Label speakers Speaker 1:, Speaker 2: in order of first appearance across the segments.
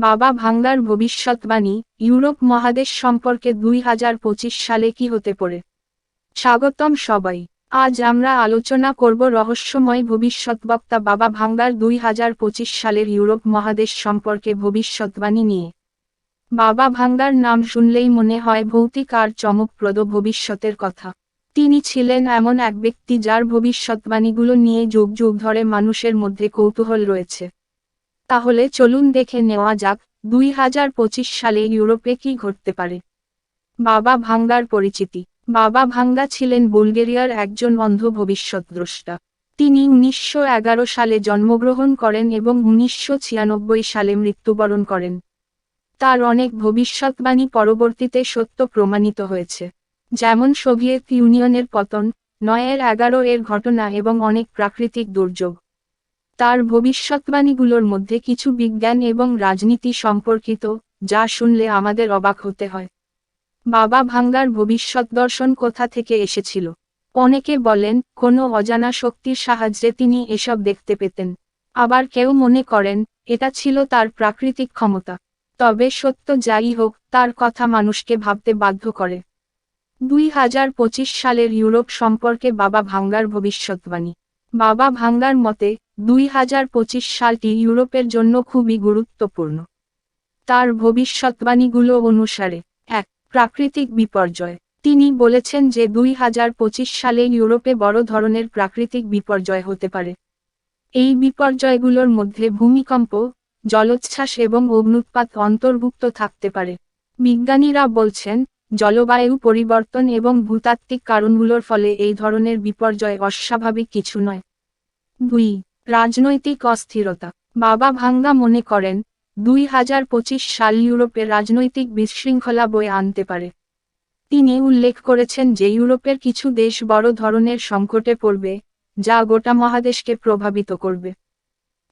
Speaker 1: বাবা ভাঙ্গার ভবিষ্যৎবাণী, ইউরোপ মহাদেশ সম্পর্কে দুই হাজার পঁচিশ সালে কি হতে পারে? স্বাগতম সবাই। আজ আমরা আলোচনা করব রহস্যময় ভবিষ্যৎবক্তা বাবা ভাঙ্গার দুই হাজার পঁচিশ সালের ইউরোপ মহাদেশ সম্পর্কে ভবিষ্যৎবাণী নিয়ে। বাবা ভাঙ্গার নাম শুনলেই মনে হয় ভৌতিক আর চমকপ্রদ ভবিষ্যতের কথা। তিনি ছিলেন এমন এক ব্যক্তি যার ভবিষ্যৎবাণীগুলো নিয়ে যুগ যুগ ধরে মানুষের মধ্যে কৌতূহল রয়েছে। তাহলে চলুন দেখে নেওয়া যাক, দুই হাজার পঁচিশ সালে ইউরোপে কি ঘটতে পারে। বাবা ভাঙ্গার পরিচিতি। বাবা ভাঙ্গা ছিলেন বুলগেরিয়ার একজন অন্ধ ভবিষ্যৎদ্রষ্টা। তিনি উনিশশো এগারো সালে জন্মগ্রহণ করেন এবং উনিশশো ছিয়ানব্বই সালে মৃত্যুবরণ করেন। তার অনেক ভবিষ্যৎবাণী পরবর্তীতে সত্য প্রমাণিত হয়েছে। যেমন সোভিয়েত ইউনিয়নের পতন, নয়ের এগারো এর ঘটনা এবং অনেক প্রাকৃতিক দুর্যোগ। তার ভবিষ্যৎবাণীগুলোর মধ্যে কিছু বিজ্ঞান এবং রাজনীতি সম্পর্কিত, যা শুনলে আমাদের অবাক হতে হয়। বাবা ভাঙ্গার ভবিষ্যৎ দর্শন কোথা থেকে এসেছিল? অনেকে বলেন, কোনো অজানা শক্তির সাহায্যে তিনি এসব দেখতে পেতেন। আবার কেউ মনে করেন, এটা ছিল তার প্রাকৃতিক ক্ষমতা। তবে সত্য যাই হোক, তার কথা মানুষকে ভাবতে বাধ্য করে। দুই হাজার পঁচিশ সালের ইউরোপ সম্পর্কে বাবা ভাঙ্গার ভবিষ্যৎবাণী। বাবা ভাঙ্গার মতে, দুই হাজার পঁচিশ সালটি ইউরোপের জন্য খুবই গুরুত্বপূর্ণ। তার ভবিষ্যৎবাণীগুলো অনুসারে, এক, প্রাকৃতিক বিপর্যয়। তিনি বলেছেন যে দুই হাজার পঁচিশ সালে ইউরোপে বড় ধরনের প্রাকৃতিক বিপর্যয় হতে পারে। এই বিপর্যয়গুলোর মধ্যে ভূমিকম্প, জলোচ্ছ্বাস এবং অগ্নুৎপাত অন্তর্ভুক্ত থাকতে পারে। বিজ্ঞানীরা বলছেন জলবায়ু পরিবর্তন এবং ভূতাত্ত্বিক কারণগুলোর ফলে এই ধরনের বিপর্যয় অস্বাভাবিক কিছু নয়। দুই, রাজনৈতিক অস্থিরতা। বাবা ভাঙ্গা মনে করেন, দুই হাজার পঁচিশ সাল ইউরোপে রাজনৈতিক বিশৃঙ্খলা বয়ে আনতে পারে। তিনি উল্লেখ করেছেন যে ইউরোপের কিছু দেশ বড় ধরনের সংকটে পড়বে, যা গোটা মহাদেশকে প্রভাবিত করবে।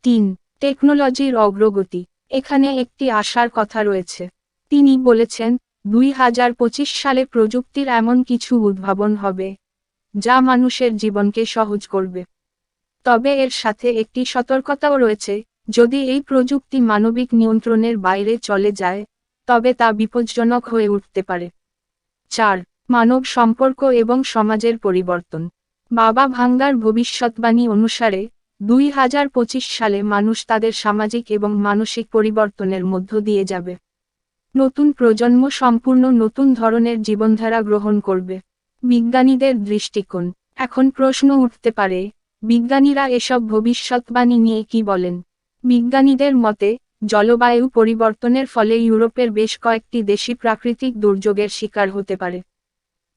Speaker 1: তিন, টেকনোলজির অগ্রগতি। এখানে একটি আশার কথা রয়েছে। তিনি বলেছেন দুই হাজার পঁচিশ সালে প্রযুক্তির এমন কিছু উদ্ভাবন হবে, যা মানুষের জীবনকে সহজ করবে। তবে এর সাথে একটি সতর্কতাও রয়েছে, যদি এই প্রযুক্তি মানবিক নিয়ন্ত্রণের বাইরে চলে যায়, তবে তা বিপজ্জনক হয়ে উঠতে পারে। চার, মানব সম্পর্ক এবং সমাজের পরিবর্তন। বাবা ভাঙ্গার ভবিষ্যৎবাণী অনুসারে, দুই হাজার পঁচিশ সালে মানুষ তাদের সামাজিক এবং মানসিক পরিবর্তনের মধ্য দিয়ে যাবে। নতুন প্রজন্ম সম্পূর্ণ নতুন ধরনের জীবনধারা গ্রহণ করবে। বিজ্ঞানীদের দৃষ্টিকোণ। এখন প্রশ্ন উঠতে পারে, বিজ্ঞানীরা এসব ভবিষ্যৎবাণী নিয়ে কি বলেন? বিজ্ঞানীদের মতে, জলবায়ু পরিবর্তনের ফলে ইউরোপের বেশ কয়েকটি দেশি প্রাকৃতিক দুর্যোগের শিকার হতে পারে।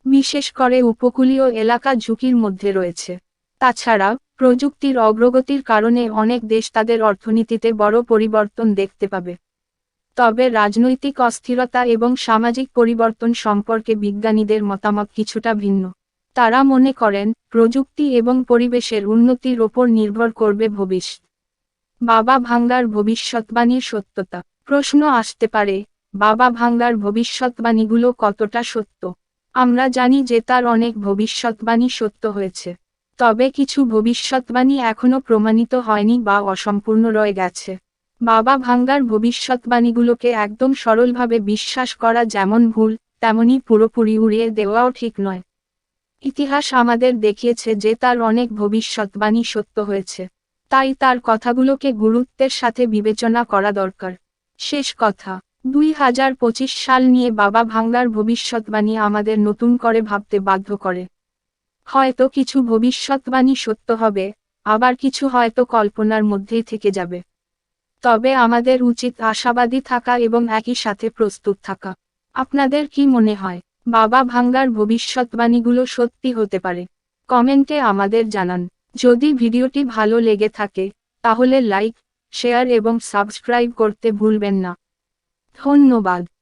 Speaker 1: বিশেষ করে উপকূলীয় এলাকা ঝুঁকির মধ্যে রয়েছে। তাছাড়া, প্রযুক্তির অগ্রগতির কারণে অনেক দেশ তাদের অর্থনীতিতে বড় পরিবর্তন দেখতে পাবে। তবে রাজনৈতিক অস্থিরতা এবং সামাজিক পরিবর্তন সম্পর্কে বিজ্ঞানীদের মতামত কিছুটা ভিন্ন। তারা মনে করেন, প্রযুক্তি এবং পরিবেশের উন্নতির ওপর নির্ভর করবে ভবিষ্যৎ। বাবা ভাঙ্গার ভবিষ্যৎবাণীর সত্যতা। প্রশ্ন আসতে পারে, বাবা ভাঙ্গার ভবিষ্যৎবাণীগুলো কতটা সত্য? আমরা জানি যে তার অনেক ভবিষ্যৎবাণী সত্য হয়েছে। তবে কিছু ভবিষ্যৎবাণী এখনও প্রমাণিত হয়নি বা অসম্পূর্ণ রয়ে গেছে। বাবা ভাঙ্গার ভবিষ্যৎবাণীগুলোকে একদম সরলভাবে বিশ্বাস করা যেমন ভুল তেমনই পুরোপুরি উড়িয়ে দেওয়াও ঠিক নয়। ইতিহাস আমাদের দেখিয়েছে যে তার অনেক ভবিষ্যৎবাণী সত্য হয়েছে। তাই তার কথাগুলোকে গুরুত্বের সাথে বিবেচনা করা দরকার। শেষ কথা, দুই হাজার পঁচিশ সাল নিয়ে বাবা ভাঙ্গার ভবিষ্যৎবাণী আমাদের নতুন করে ভাবতে বাধ্য করে। হয়তো কিছু ভবিষ্যৎবাণী সত্য হবে, আবার কিছু হয়তো কল্পনার মধ্যেই থেকে যাবে। তবে আমাদের উচিত আশাবাদী থাকা এবং একই সাথে প্রস্তুত থাকা। আপনাদের কি মনে হয়, বাবা ভাঙ্গার ভবিষ্যৎবাণীগুলো সত্যি হতে পারে? কমেন্টে আমাদের জানান। যদি ভিডিওটি ভালো লেগে থাকে, তাহলে লাইক, শেয়ার এবং সাবস্ক্রাইব করতে ভুলবেন না। ধন্যবাদ।